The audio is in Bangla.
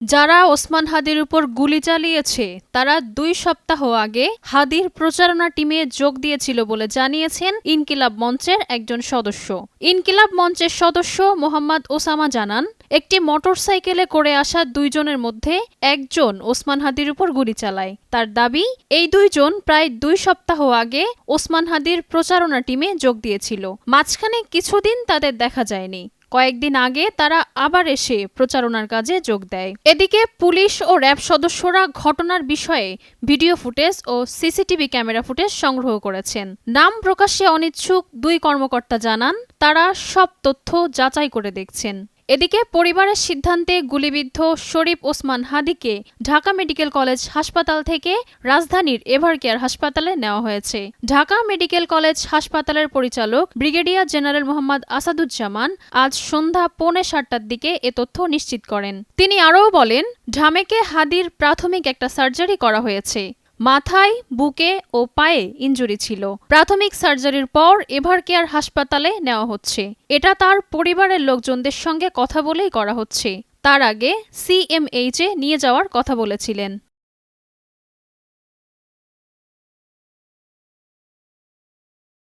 যারা ওসমান হাদির উপর গুলি চালিয়েছে, তারা দুই সপ্তাহ আগে হাদির প্রচারণা টিমে যোগ দিয়েছিল বলে জানিয়েছেন ইনকিলাব মঞ্চের একজন সদস্য। ইনকিলাব মঞ্চের সদস্য মোহাম্মদ ওসামা জানান, একটি মোটরসাইকেলে করে আসা দুইজনের মধ্যে একজন ওসমান হাদির উপর গুলি চালায়। তার দাবি, এই দুইজন প্রায় দুই সপ্তাহ আগে ওসমান হাদির প্রচারণা টিমে যোগ দিয়েছিল। মাঝখানে কিছুদিন তাদের দেখা যায়নি। কয়েকদিন আগে তারা আবার এসে প্রচারণার কাজে যোগ দেয়। এদিকে পুলিশ ও র্যাব সদস্যরা ঘটনার বিষয়ে ভিডিও ফুটেজ ও সিসিটিভি ক্যামেরা ফুটেজ সংগ্রহ করেছেন। নাম প্রকাশে অনিচ্ছুক দুই কর্মকর্তা জানান, তারা সব তথ্য যাচাই করে দেখছেন। এদিকে পরিবারের সিদ্ধান্তে গুলিবিদ্ধ শরীফ ওসমান হাদিকে ঢাকা মেডিকেল কলেজ হাসপাতাল থেকে রাজধানীর এভার কেয়ার হাসপাতালে নেওয়া হয়েছে। ঢাকা মেডিকেল কলেজ হাসপাতালের পরিচালক ব্রিগেডিয়ার জেনারেল মোহাম্মদ আসাদুজ্জামান আজ সন্ধ্যা পৌনে সাতটার দিকে এ তথ্য নিশ্চিত করেন। তিনি আরও বলেন, ঢামেকে হাদির প্রাথমিক একটা সার্জারি করা হয়েছে। মাথায়, বুকে ও পায়ে ইঞ্জুরি ছিল। প্রাথমিক সার্জারির পর এভার কেয়ার হাসপাতালে নেওয়া হচ্ছে। এটা তার পরিবারের লোকজনদের সঙ্গে কথা বলেই করা হচ্ছে। তার আগে সিএমএইচে নিয়ে যাওয়ার কথা বলেছিলেন।